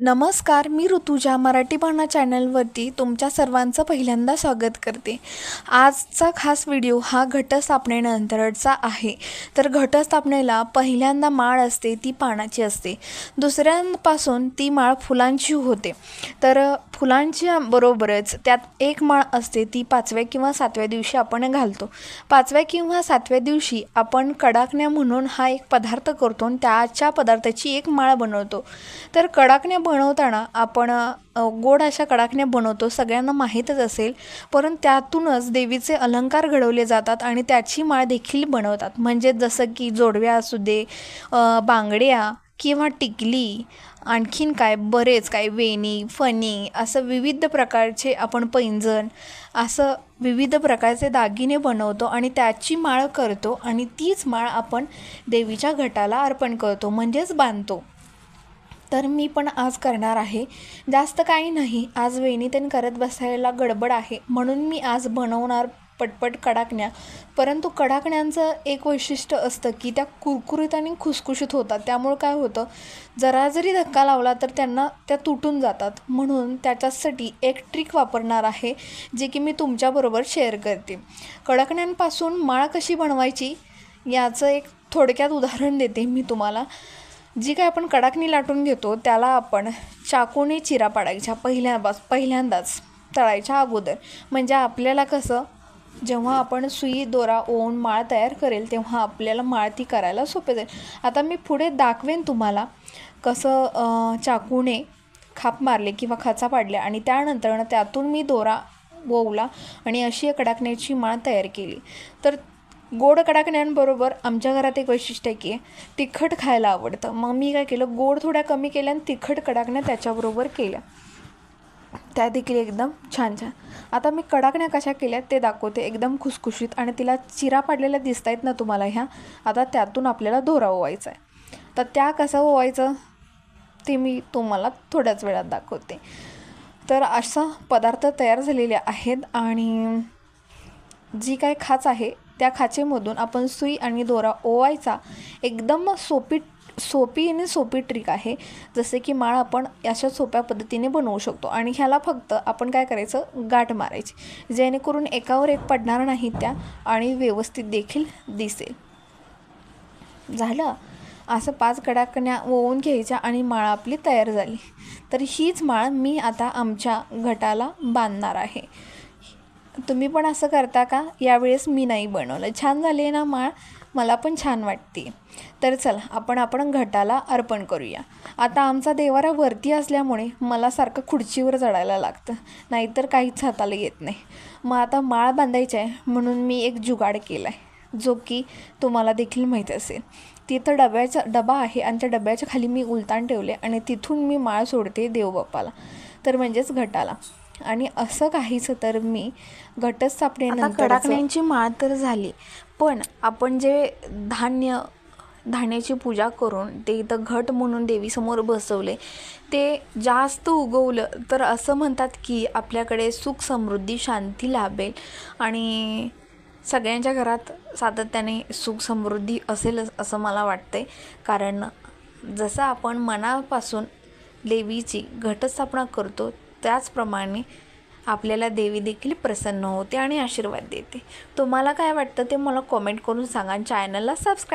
नमस्कार मी ऋतुजा मराठी बाणा चॅनलवरती तुमच्या सर्वांचं पहिल्यांदा स्वागत करते. आजचा खास व्हिडिओ हा घटस्थापनेनंतरचा आहे. तर घटस्थापनेला पहिल्यांदा माळ असते ती पानाची असते. दुसऱ्यांपासून ती माळ फुलांची होते. तर फुलांच्या बरोबरच त्यात एक माळ असते ती पाचव्या किंवा सातव्या दिवशी आपण घालतो. पाचव्या किंवा सातव्या दिवशी आपण कडाकण्या म्हणून हा एक पदार्थ करतो आणि त्याच्या पदार्थाची एक माळ बनवतो. तर कडाकण्या बनवताना आपण गोड अशा कडाकण्या बनवतो सगळ्यांना माहीतच असेल. परंतु त्यातूनच देवीचे अलंकार घडवले जातात आणि त्याची माळ देखील बनवतात. म्हणजे जसं की जोडव्या असू दे बांगड्या किंवा टिकली आणखीन काय बरेच काय वेणी फणी असं विविध प्रकारचे आपण पैंजण असं विविध प्रकारचे दागिने बनवतो आणि त्याची माळ करतो आणि तीच माळ आपण देवीच्या घटाला अर्पण करतो म्हणजेच बांधतो. तर मी पण आज करणार आहे. जास्त काही नाही आज वेणीतेन करत बसायला गडबड आहे. म्हणून मी आज बनवणार पटपट कडाकण्या. परंतु कडाकण्यांचं एक वैशिष्ट्य असतं की त्या कुरकुरीत आणि खुसखुशीत होतात. त्यामुळे काय होतं जरा जरी धक्का लावला तर त्यांना त्या तुटून जातात. म्हणून त्याच्यासाठी एक ट्रिक वापरणार आहे जे की मी तुमच्याबरोबर शेअर करते. कडकण्यांपासून माळ कशी बनवायची याचं एक थोडक्यात उदाहरण देते मी तुम्हाला. जी काय आपण कडाकणी लाटून घेतो त्याला आपण चाकूने चिरा पाडायच्या पहिल्या पहिल्यांदाच तळायच्या अगोदर. म्हणजे आपल्याला कसं जेव्हा आपण सुई दोरा ओवून माळ तयार करेल तेव्हा आपल्याला माळ ती करायला सोपे जाईल. आता मी पुढे दाखवेन तुम्हाला कसं चाकूने खाप मारले किंवा खाचा पाडल्या आणि त्यानंतर त्यातून मी दोरा ओवला आणि अशी एक कडाकण्याची माळ तयार केली. तर गोड कडाकण्यांबरोबर आमच्या घरात एक वैशिष्ट्य आहे की तिखट खायला आवडतं. मग मी काय केलं गोड थोड्या कमी केल्या आणि तिखट कडाकण्या त्याच्याबरोबर केल्या. त्या देखील एकदम छान छान. आता मी कडाकण्या कशा केल्या ते दाखवते एकदम खुसखुशीत आणि तिला चिरा पाडलेल्या दिसत आहेत ना तुम्हाला ह्या आता त्यातून आपल्याला दोरा ओवायचा आहे. तर त्या कसं ओवायचं ते मी तुम्हाला थोड्याच वेळात दाखवते. तर असा पदार्थ तयार झालेले आहेत आणि जी काय खाच आहे त्या खाचेमधून आपण सुई आणि दोरा ओवायचा. एकदम सोपी सोपी आणि सोपी ट्रिक आहे. जसे की माळ आपण अशा सोप्या पद्धतीने बनवू शकतो. आणि ह्याला फक्त आपण काय करायचं? गाठ मारायची. जेणेकरून एकावर एक पडणार नाही त्या आणि व्यवस्थित देखील दिसेल. झालं? असं पाच कडाकण्या ओवून घ्यायच्या आणि माळ आपली तयार झाली. तर हीच माळ मी आता आमच्या घटाला बांधणार आहे. तुम्ही पण असं करता का? यावेळेस मी नाही बनवलं. छान झाले ना माळ? मला पण छान वाटते. तर चला आपण आपण घटाला अर्पण करूया. आता आमचा देवारा वरती असल्यामुळे मला सारखं खुर्चीवर चढायला लागतं. नाहीतर काहीच हाताला येत नाही. मग आता माळ बांधायची आहे म्हणून मी एक जुगाड केला आहे जो की तुम्हाला देखील माहीत असेल. तिथं डब्याचा डबा आहे आणि त्या डब्याच्या खाली मी उलतान ठेवले आणि तिथून मी माळ सोडते देवबाप्पाला. तर म्हणजेच घटाला. आणि असं काहीच तर मी घटस्थापनेनंतर कडाकण्यांची माळ तर झाली. पण आपण जे धान्य धान्याची पूजा करून ते इथं घट म्हणून देवीसमोर बसवले ते जास्त उगवलं तर असं म्हणतात की आपल्याकडे सुख समृद्धी शांती लाभेल. आणि सगळ्यांच्या घरात सातत्याने सुख समृद्धी असेलच असं मला वाटतंय. कारण जसं आपण मनापासून देवीची घटस्थापना करतो त्याचप्रमाणे आपल्याला देवी देखील प्रसन्न होते आणि आशीर्वाद देते. तुम्हाला काय वाटतं ते मला कॉमेंट करून सांगा चॅनलला सबस्क्राईब